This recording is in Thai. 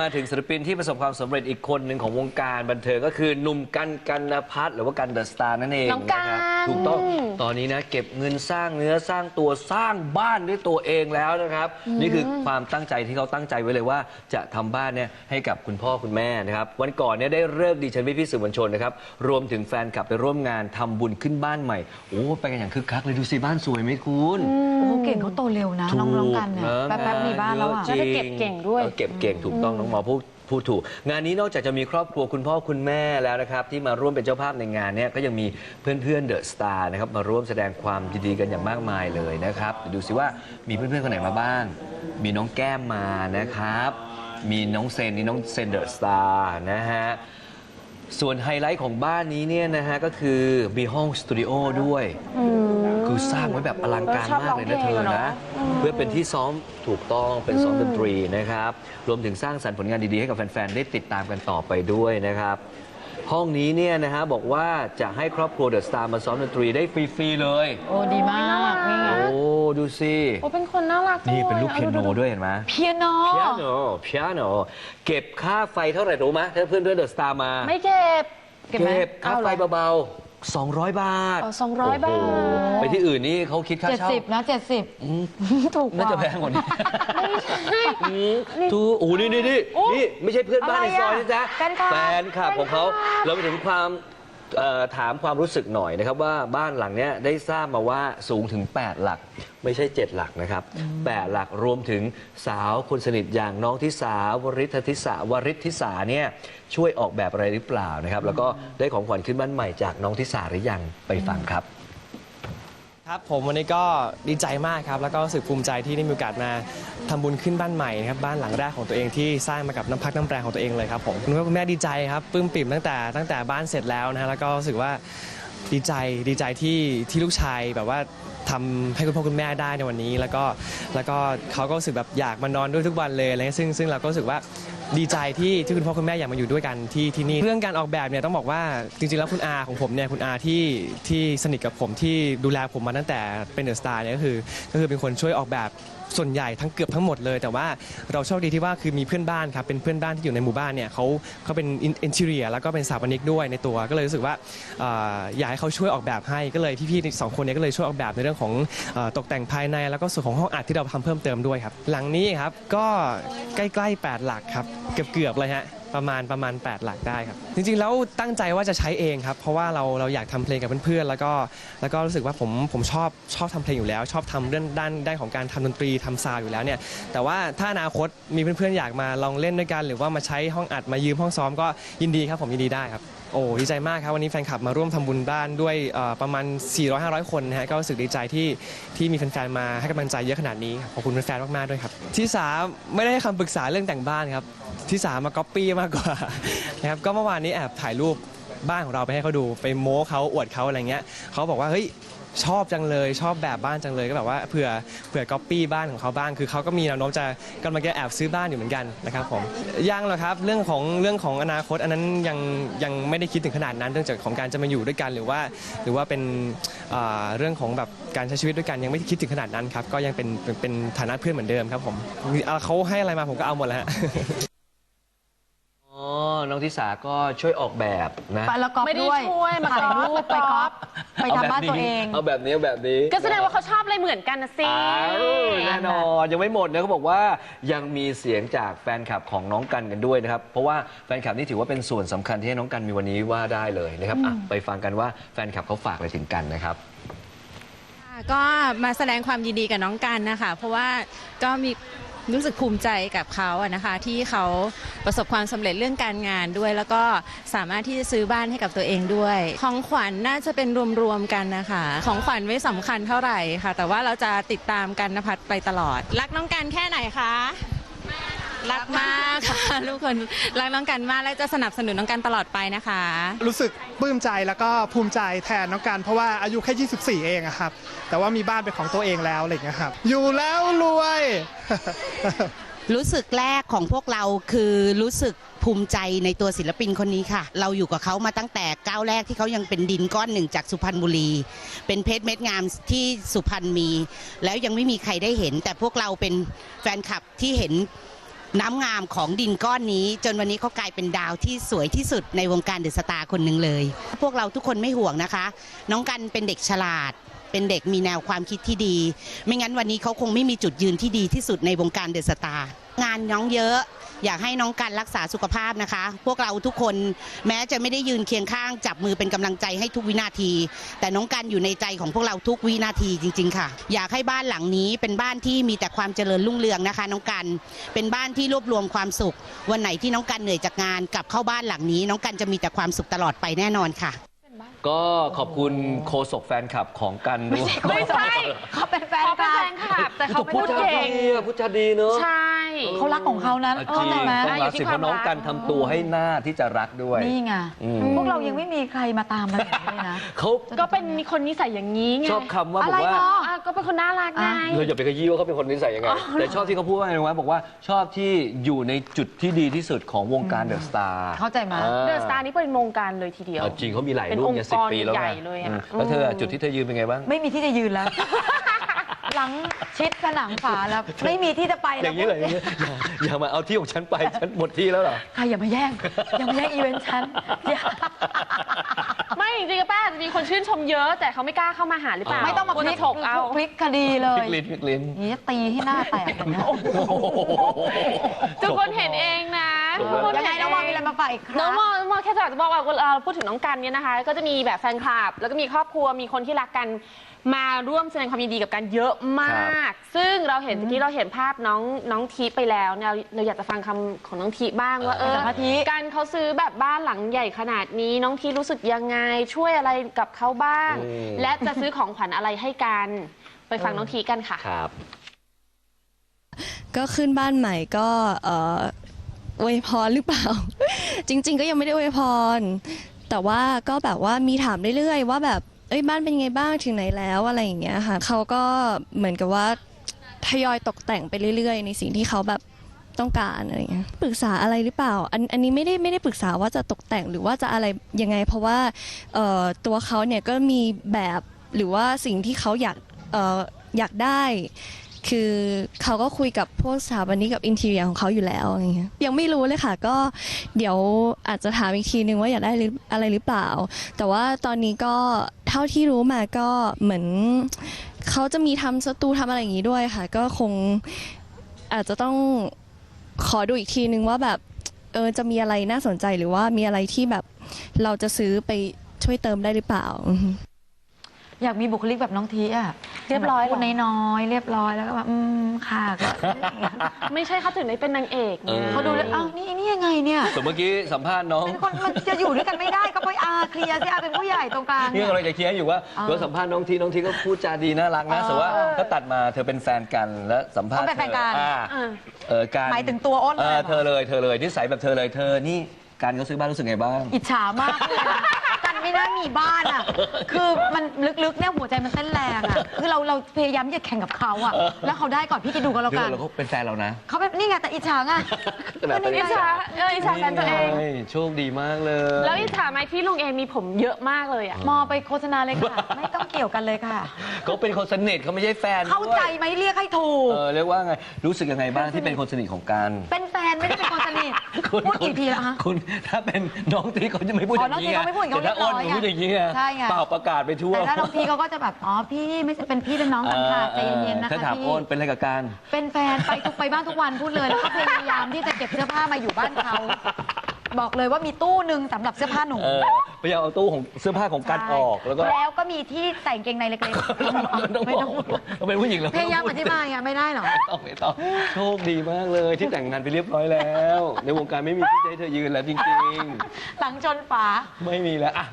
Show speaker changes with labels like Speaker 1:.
Speaker 1: มาถึงศิลปินที่ประสบความสำเร็จอีกคนหนึ่งของวงการบันเทิงก็คือหนุ่มกันกันนพัฒน์หรือว่ากันเดอะสตาร์นั่นเอง
Speaker 2: น้องกั
Speaker 1: นะครับ ถูกต้อง ตอนนี้นะเก็บเงินสร้างเนื้อสร้างตัวสร้างบ้านด้วยตัวเองแล้วนะครับ นี่คือความตั้งใจที่เขาตั้งใจไว้เลยว่า จะทำบ้านเนี่ยให้กับคุณพ่อคุณแม่นะครับ วันก่อนเนี่ยได้เลิกดีฉันพี่พี่ๆสื่อมวลชนนะครับ รวมถึงแฟนคลับไปร่วมงานทำบุญขึ้นบ้านใหม่ โอ้ไปกันอย่างคึกคักเลยดูสิบ้านสวยไหมคุณ
Speaker 3: โอ้โหเก่งเขาโตเร็วนะน้องน้องกันเนี่ย
Speaker 1: ถูก
Speaker 3: แป๊บๆมีบ้านแล้วอะ
Speaker 1: จริ
Speaker 2: แล้วจะเก็บเก่งด้วย
Speaker 1: ออเก็บเก่งถูกต้องน้องหมอพูด พูดถูก งานนี้นอกจากจะมีครอบครัวคุณพ่อคุณแม่แล้วนะครับ ที่มาร่วมเป็นเจ้าภาพในงานเนี่ยก็ยังมีเพื่อนๆเดอะสตาร์นะครับมาร่วมแสดงความยินดีกันอย่างมากมายเลยนะครับเดี๋ยวดูสิว่ามีเพื่อนๆคนไหนมาบ้าง มีน้องแก้มมานะครับ มีน้องเซนนี่น้องเซนเดอะสตาร์นะฮะ ส่วนไฮไลท์ของบ้านนี้เนี่ยนะฮะ ก็คือ มีห้องสตูดิโอด้วยคือสร้างไว้แบบอลังการมากเลยนะเธอนะ เพื่อเป็นที่ซ้อมถูกต้องเป็นซ้อมดนตรีนะครับ รวมถึงสร้างสรรค์ผลงานดีๆ ให้กับแฟน ๆ ได้ติดตามกันต่อไปด้วยนะครับ ห้องนี้เนี่ยนะฮะ บอกว่าจะให้ครอบครัวเดอะสตาร์มาซ้อมดนตรีได้ฟรี ๆ เลย
Speaker 3: โอ้ดีมากนี่ไง
Speaker 1: โอ้ ดูสิ
Speaker 2: โอ้เป็นคนน่ารักจัง
Speaker 1: นี่เป็นลูก
Speaker 2: อะ
Speaker 1: เปียโน
Speaker 2: ดูๆ
Speaker 1: ด้วยเห็นไหม
Speaker 3: เพียโน
Speaker 1: เปียโนเปียโนเก็บค่าไฟเท่าไหร่รู้ไหมถ้าเพื่อนๆเดอะสตาร์มา
Speaker 2: ไม่เก็บ
Speaker 3: เก็บไหม
Speaker 1: ค่า
Speaker 2: เอาเหรอ
Speaker 1: ไฟเบาๆ 200 บาท
Speaker 2: เอา200
Speaker 1: โอ้โห
Speaker 2: บาท
Speaker 1: ไปที่อื่นนี่เขาคิดค่า
Speaker 3: เจ็ด
Speaker 1: เช่า
Speaker 3: สิบนะเจ็ดสิบ
Speaker 1: อืม
Speaker 3: ถูกก
Speaker 1: น่า
Speaker 3: ว่า
Speaker 1: จะแพงกว่านี้
Speaker 2: ไม่
Speaker 1: อืมทูโอ้โหนี่นี่นี่
Speaker 2: โอ้
Speaker 1: นี่ ไม่ใช่เพื่อนบ้านในซอย
Speaker 2: อะไร
Speaker 1: นะจ๊ะ
Speaker 2: แฟนคลับ
Speaker 1: แฟนคลับของเขา
Speaker 2: แฟนคลับ
Speaker 1: เราไปถึงความ เอ่อถามความรู้สึกหน่อยนะครับว่าบ้านหลังเนี้ยได้ทราบมาว่าสูงถึง 8 หลัก ไม่ใช่ 7 หลักนะครับ 8 หลักรวมถึงสาวคนสนิทอย่างน้องทิสาวริทธิสาวริทธิสาเนี่ยช่วยออกแบบอะไรหรือเปล่านะครับ แล้วก็ได้ของขวัญขึ้นบ้านใหม่จากน้องทิสาหรือยังไปฟังครับ
Speaker 4: ครับผมวันนี้ก็ดีใจมากครับ แล้วก็รู้สึกภูมิใจที่ได้มีโอกาสมาทำบุญขึ้นบ้านใหม่นะครับบ้านหลังแรกของตัวเองที่สร้างมากับน้ำพักน้ำแรงของตัวเองเลยครับผมคุณพ่อคุณแม่ดีใจครับปลื้มปิ่มตั้งแต่ตั้งแต่บ้านเสร็จแล้วนะฮะแล้วก็รู้สึกว่าดีใจดีใจที่ที่ลูกชายแบบว่าทำให้คุณพ่อคุณแม่ได้ในวันนี้ แล้วก็แล้วก็เขาก็รู้สึกแบบอยากมานอนด้วยทุกวันเลยอะไรเงี้ยซึ่งซึ่งเราก็รู้สึกว่า ดีใจที่ที่คุณพ่อคุณแม่อยากมาอยู่ด้วยกันที่ที่นี่เรื่องการออกแบบเนี่ยต้องบอกว่าจริงๆแล้วคุณอาของผมเนี่ยคุณอาที่ที่สนิทกับผมที่ดูแลผมมาตั้งแต่เป็นเดอะสตาร์เนี่ยก็คือก็คือเป็นคนช่วยออกแบบ ส่วนใหญ่ทั้งเกือบทั้งหมดเลย แต่ว่าเราโชคดีที่ว่าคือมีเพื่อนบ้านครับเป็นเพื่อนบ้านที่อยู่ในหมู่บ้านเนี่ยเขาเขาเป็นเอนจิเนียร์แล้วก็เป็นสถาปนิกด้วยในตัว ก็เลยรู้สึกว่าเอ่ออยากให้เขาช่วยออกแบบให้ก็เลยพี่ๆสองคนเนี้ก็เลยช่วยออกแบบในเรื่องของเอ่อตกแต่งภายใน แล้วก็ส่วนของห้องอัดที่เราทำเพิ่มเติมด้วยครับหลังนี้ครับก็ใกล้ๆ8หลักครับเกือบๆเลยฮะ ประมาณประมาณ 8 หลักได้ครับ จริงๆ แล้วตั้งใจว่าจะใช้เองครับ เพราะว่าเราเราอยากทำเพลงกับเพื่อนๆ แล้วก็แล้วก็รู้สึกว่าผมผมชอบชอบทำเพลงอยู่แล้ว ชอบทำเรื่องด้านด้านของการทำดนตรีทำซาวด์อยู่แล้วเนี่ย แต่ว่าถ้าอนาคตมีเพื่อนๆ อยากมาลองเล่นด้วยกัน หรือว่ามาใช้ห้องอัดมายืมห้องซ้อมก็ยินดีครับผมยินดีได้ครับ อ้ดีใจมากครับ วันนี้แฟนคลับมาร่วมทำบุญบ้านด้วยประมาณ 400-500 คนนะฮะก็รู้สึกดีใจที่ที่มีแฟนๆมาให้กำลังใจเยอะขนาดนี้ขอบคุณแฟนๆมากๆด้วยครับที่สาไม่ได้ให้คำปรึกษาเรื่องแต่งบ้านครับที่สามมาก๊อปปี้มากกว่านะครับก็เมื่อวานนี้แอบถ่ายรูปบ้านของเราไปให้เขาดูไปโม้เขาอวดเขาอะไรเงี้ยเขาบอกว่าเฮ้ย ชอบจังเลย ชอบแบบบ้านจังเลยก็แบบว่าเผื่อเผื่อก๊อปปี้บ้านของเขาบ้าง คือเขาก็มีแนวโน้มจะกำลังจะแอบซื้อบ้านอยู่เหมือนกันนะครับผมยังหรอกครับเรื่องของเรื่องของอนาคต อันนั้นยังยังไม่ได้คิดถึงขนาดนั้นเรื่องจากของการจะมาอยู่ด้วยกันหรือว่า หรือว่าเป็นอ่าเรื่องของแบบการใช้ชีวิตด้วยกันยังไม่ได้คิดถึงขนาดนั้นครับก็ยังเป็นเป็นเป็นฐานะเพื่อนเหมือนเดิมครับผมเอาเขาให้อะไรมาผมก็เอาหมดแล้วฮะ
Speaker 1: น้องทิสาก็ช่วยออกแบบนะ
Speaker 3: ไปแล้วก๊อป
Speaker 2: ไม่ได้
Speaker 3: ด้วย
Speaker 2: ช่วยมา
Speaker 3: ถ่ายรูป
Speaker 2: ก๊
Speaker 3: ไป
Speaker 2: อป
Speaker 3: ก๊อปไปทำบ้านตัวเอง
Speaker 1: เอาแบบนี้เอาแบบนี้
Speaker 2: ก็แสดงว่าเขาชอบอะไรเหมือนกันนะสิ
Speaker 1: อ้าวแน่นอนยังไม่หมดนะเขาบอกว่ายังมีเสียงจากแฟนคลับของน้องกันกันด้วยนะครับ เพราะว่าแฟนคลับนี่ถือว่าเป็นส่วนสำคัญที่ให้น้องกันมีวันนี้ว่าได้เลยนะครับอะไปฟังกันว่าแฟนคลับเขาฝากอะไรถึงกันนะครับ
Speaker 5: ค่ะก็มาแสดงความยินดีกับน้องกันนะคะ เพราะว่าก็มี รู้สึกภูมิใจกับเขาอะนะคะ ที่เขาประสบความสำเร็จเรื่องการงานด้วย แล้วก็สามารถที่จะซื้อบ้านให้กับตัวเองด้วย ของขวัญน่าจะเป็นรวมๆกันนะคะ ของขวัญไม่สำคัญเท่าไหร่ค่ะ แต่ว่าเราจะติดตามกันนภัทไปตลอด รักน้องกันแค่ไหนคะ รักมากค่ะทุกคนรักน้องกันมากและจะสนับสนุนน้องกันตลอดไปนะคะ
Speaker 6: รู้สึกปลื้มใจแล้วก็ภูมิใจแทนน้องกันเพราะว่าอายุแค่ 24 เองอะครับ แต่ว่ามีบ้านเป็นของตัวเองแล้วอะไรอย่างเงี้ยครับ อยู่แล้วรวย
Speaker 7: รู้สึกแรกของพวกเราคือรู้สึกภูมิใจในตัวศิลปินคนนี้ค่ะ เราอยู่กับเขามาตั้งแต่ก้าวแรกที่เขายังเป็นดินก้อนหนึ่งจากสุพรรณบุรี เป็นเพชรเม็ดงามที่สุพรรณมี แล้วยังไม่มีใครได้เห็น แต่พวกเราเป็นแฟนคลับที่เห็น น้ำงามของดินก้อนนี้ จนวันนี้เขากลายเป็นดาวที่สวยที่สุดในวงการเดอะสตาร์คนหนึ่งเลย พวกเราทุกคนไม่ห่วงนะคะ น้องกันเป็นเด็กฉลาด เป็นเด็กมีแนวความคิดที่ดี ไม่งั้นวันนี้เขาคงไม่มีจุดยืนที่ดีที่สุดในวงการเดอะสตาร์งานน้องเยอะ อยากให้น้องกันรักษาสุขภาพนะคะ พวกเราทุกคนแม้จะไม่ได้ยืนเคียงข้างจับมือเป็นกำลังใจให้ทุกวินาที แต่น้องกันอยู่ในใจของพวกเราทุกวินาทีจริง ๆ ค่ะ อยากให้บ้านหลังนี้เป็นบ้านที่มีแต่ความเจริญรุ่งเรืองนะคะ น้องกัน เป็นบ้านที่รวบรวมความสุข วันไหนที่น้องกันเหนื่อยจากงานกลับเข้าบ้านหลังนี้ น้องกันจะมีแต่ความสุขตลอดไปแน่นอนค่ะ
Speaker 1: ก็ขอบคุณโคศกแฟนคลับของกันด้วย
Speaker 2: ไม่ใช่
Speaker 3: เขาเป็นแฟน
Speaker 2: เขา
Speaker 3: ค
Speaker 2: เป็น
Speaker 3: ลั
Speaker 2: แฟ
Speaker 3: บ
Speaker 2: นคลับแต่เขาไม่
Speaker 1: พูด
Speaker 2: พูด
Speaker 1: จา
Speaker 2: เก่ง
Speaker 1: ดีอะพูดจาดีเนอะ
Speaker 2: ใช่
Speaker 3: เขารักของเขานะ
Speaker 1: อะจ
Speaker 3: เข้า
Speaker 1: ริง
Speaker 3: ใจไหม
Speaker 1: ต้องรักสิเพราะน้องกันทำตัวให้หน้าที่จะรักด้วย
Speaker 3: นี่ไง
Speaker 1: อืม
Speaker 3: พวกเรายังไม่มีใครมาตามมาแบบนี้เลยนะ
Speaker 1: เขา
Speaker 2: ก็เป็นมีคนนิสัยอย่างนี้ไง
Speaker 1: ชอบคำว่าบ
Speaker 3: อะ
Speaker 1: อก
Speaker 3: ไร
Speaker 1: ว่า
Speaker 3: เนาะ
Speaker 2: อะก็เป็นคนน่ารักไง
Speaker 1: เราอย่าไปขยี้ว่าเขาเป็นคนนิสัยยังไง แต่ชอบที่เขาพูดว่าไงรู้ไหมบอกว่าชอบที่อยู่ในจุดที่ดีที่สุดของวงการเดอะสตาร์
Speaker 3: เข้าใจไหม
Speaker 2: เดอะสตาร์นี่เป็นวงการเลยทีเดียว
Speaker 1: จริงเขามีหลาย
Speaker 2: เป็น
Speaker 1: รุ่น
Speaker 2: องค์
Speaker 1: เนี่ยสิบ
Speaker 2: กร
Speaker 1: ปีแล้ว
Speaker 2: ให
Speaker 1: ไง
Speaker 2: ญ่เลยอะ
Speaker 1: อืมแล้วเธอ
Speaker 2: อืม
Speaker 1: จุดที่เธอยืนเป็นไงบ้าง
Speaker 3: ไม่มีที่จะยืนแล้ว หลังชิดผนังฝาแล้ว ไม่มีที่จะไป
Speaker 1: อ
Speaker 3: แล้ว
Speaker 1: ย่างนี้เลยอย่างนี้อย่าอย่ามาเอาที่ของฉันไป ฉันหมดที่แล้วเหรอ
Speaker 3: ใครอย่ามาแย่ง อย่ามาแย่งอีเวนต์ฉันอย่า
Speaker 2: ไม่จริงๆป้าอาจจะมีคนชื่นชมเยอะ แต่เขาไม่กล้าเข้ามาหาหรือเปล่า
Speaker 3: ไม่ต้องมา
Speaker 2: คว
Speaker 3: พ
Speaker 2: ร
Speaker 3: ลิ
Speaker 2: จะ
Speaker 3: ก
Speaker 2: ถกเอา
Speaker 3: พลิกคดีเล
Speaker 1: พ
Speaker 3: ย
Speaker 1: ลิกลิ้นพลิกลิ้น
Speaker 3: นี่จะตีที่หน้าแตกเลยนะ
Speaker 2: ทุกคนเห็นเองนะ ทุกคน
Speaker 3: ยังไง
Speaker 2: เห็น
Speaker 3: น้อง
Speaker 2: เว
Speaker 3: อมีอะไรมาฝากอีกค
Speaker 2: น้
Speaker 3: รั้
Speaker 2: อง
Speaker 3: ง
Speaker 2: มอน้องมอแค่จะบอกว่าเวลาพูดถึงน้องกันเนี่ยนะคะ ก็จะมีแบบแฟนคลับ แล้วก็มีครอบครัวมีคนที่รักกันมาร่วมแสดงความยินดีกับกันเยอะมาก ซึ่งเราเห็นเมื่อกี้เราเห็นภาพน้องน้องทีไปแล้วเนี่ยเราเราอยากจะฟังคำของน้องทีบ้างว่าเออ
Speaker 3: จากพระที
Speaker 2: การเขาซื้อแบบบ้านหลังใหญ่ขนาดนี้ น้องทีรู้สึกยังไงช่วยอะไรกับเขาบ้าง
Speaker 1: อืม
Speaker 2: และจะซื้อของขวัญอะไรให้กันไปฟังน้องทีกันค่ะ
Speaker 1: ครับ
Speaker 8: ก็ขึ้นบ้านใหม่ก็เอ่อ อวยพรหรือเปล่า จริง ๆ ก็ยังไม่ได้อวยพร แต่ว่าก็แบบว่ามีถามเรื่อยๆว่าแบบเอ้ยบ้านเป็นไงบ้างถึงไหนแล้วอะไรอย่างเงี้ยค่ะเขาก็เหมือนกับว่าทยอยตกแต่งไปเรื่อย ๆ ในสิ่งที่เขาแบบต้องการอะไรเงี้ยปรึกษาอะไรหรือเปล่า อันอันนี้ไม่ได้ไม่ได้ปรึกษาว่าจะตกแต่งหรือว่าจะอะไรยังไง เพราะว่าเอ่อตัวเขาเนี่ยก็มีแบบหรือว่าสิ่งที่เขาอยากเอ่ออยากได้ คือเขาก็คุยกับพวกสถาปนิกกับอินทีเรียของเขาอยู่แล้วอะไรเงี้ยยังไม่รู้เลยค่ะ ก็เดี๋ยวอาจจะถามอีกทีนึงว่าอยากได้หรืออะไรหรือเปล่า แต่ว่าตอนนี้ก็เท่าที่รู้มาก็เหมือนเขาจะมีทำสตูทำอะไรอย่างงี้ด้วยค่ะ ก็คงอาจจะต้องขอดูอีกทีนึงว่าแบบเออจะมีอะไรน่าสนใจหรือว่ามีอะไรที่แบบเราจะซื้อไปช่วยเติมได้หรือเปล่า อือฮึ
Speaker 3: อยากมีบุคลิกแบบน้องทีอะ
Speaker 2: เรียบร้อยเหรอ
Speaker 3: พูดน้อยๆเรียบร้อยแล้วก็แบบอืมค่ะก็
Speaker 2: ไม่ใช่เขาถึงได้เป็นนางเอก
Speaker 1: เออ
Speaker 2: ไง
Speaker 3: เขาดูแล้วอ้าวนี่นี่ยังไงเนี่ย
Speaker 1: ส่วนเมื่อกี้สัมภาษณ์น้อง
Speaker 3: เป็นคนมันจะอยู่ด้วยกันไม่ได้ก็ไปอาเคลียร์สิอาเป็นผู้ใหญ่ตรงกลาง
Speaker 1: นี่
Speaker 3: เนี่ย
Speaker 1: กำลังจะเคลียร์อยู่ว่า
Speaker 3: เออ
Speaker 1: เราสัมภาษณ์น้องทีน้องทีก็พูดจาดีน่ารักนะ
Speaker 3: เออ
Speaker 1: แต่ว่าถ้าตัดมาเธอเป็นแฟนกันแล้วสัมภาษณ์
Speaker 3: เขาเป็นแฟนกัน
Speaker 1: ธออ่า
Speaker 2: อะ
Speaker 1: เออการ
Speaker 3: หมายถึงตัวอ้น
Speaker 1: เอ
Speaker 3: เลย
Speaker 1: อ
Speaker 3: เหรอ
Speaker 1: เธอเลยเธอเลยนิสัยแบบเธอเลยเธอนี่การเขาซื้อบ้านรู้สึกไงบ้าง
Speaker 3: อิจฉามากเลยอะกัน ไม่น่ามีบ้านอะ คือมันลึกๆเนี่ยหัวใจมันเต้นแรงอะ คือเราเราพยายามที่จะแข่งกับเขาอะ แล้วเขาได้ก่อนพี่คิดดูก็แล้ว
Speaker 1: เดี๋ย
Speaker 3: กั
Speaker 1: วนเราก็เป็นแฟนเรานะ
Speaker 3: เขาเป็นนี่ไงแต่อิจฉาไง
Speaker 1: ขนาดเป็น
Speaker 2: อิจฉาเอออิจฉาแฟนตัวเอง
Speaker 1: นี่ไโชคดีมากเลย
Speaker 2: แล้วอิจฉาไหมที่ลุงเอมีผมเยอะมากเลยอะ
Speaker 3: มอไปโฆษณาเลยค่ะ ไม่ต้องเกี่ยวกันเลยค่ะ
Speaker 1: เขาเป็นคนสนิทเขาไม่ใช่แฟน
Speaker 3: เข้าใจ
Speaker 1: ด้วย
Speaker 3: ไหมเรียกให้ถูก
Speaker 1: เออเรียกว่าไงรู้สึกยังไงบ้างที่เป็นคนสนิทของกัน
Speaker 3: เป็นแฟนไม่ได้เป็นคนสนิท
Speaker 1: คุณ
Speaker 3: พูดกี่ทีแล้วฮะ
Speaker 1: คุณถ้าเป็นน้องทีเขาจะไม่พูดอย่างนี้
Speaker 3: อ๋อน้องทีเขาไม่พูดอย่างนี้
Speaker 1: แต่ถ้าอ้น
Speaker 3: เขาเรียบร้อย
Speaker 1: พูดอย่างนี้ไง
Speaker 3: ใช่ไง
Speaker 1: เปล่าประกาศไปทั่ว
Speaker 3: แต่ถ้าน้องพีเขาก็จะแบบอ๋อพี่ไม่ใช่เป็นพี่เป็นน้องกันค่ะใจเย็นๆนะ
Speaker 1: ถ้า
Speaker 3: คะ
Speaker 1: ถาม
Speaker 3: พี่
Speaker 1: อ้นเป็นอะไรกับการ
Speaker 3: เป็นแฟนไปทุกไปบ้านทุกวันพูดเลยแล้วก็พยายามที่จะเก็บเสื้อผ้ามาอยู่บ้านเขา บอกเลยว่ามีตู้หนึ่งสำหรับเสื้อผ้าหนู
Speaker 1: เออพยายามเอาตู้ของเสื้อผ้าของกันออกแล้วก็
Speaker 3: แล้วก็มีที่ใส่กางเกงในเล็กๆ
Speaker 1: ต้อง
Speaker 3: ไม่
Speaker 1: บ
Speaker 3: ต้
Speaker 1: อ
Speaker 3: อกง
Speaker 1: เราเป็นผู้หญิงเรา
Speaker 3: พยายามอธิบายอะไม่ได้หรอ
Speaker 1: ไม่ต้องไม่ต้องโชคดีมากเลยที่แต่งงานไปเรียบร้อยแล้ว ในวงการไม่มีที่จะให้เธอยืนแล้วจริง
Speaker 3: หลังชนฝา
Speaker 1: ๆ ไม่มีแล้วอะ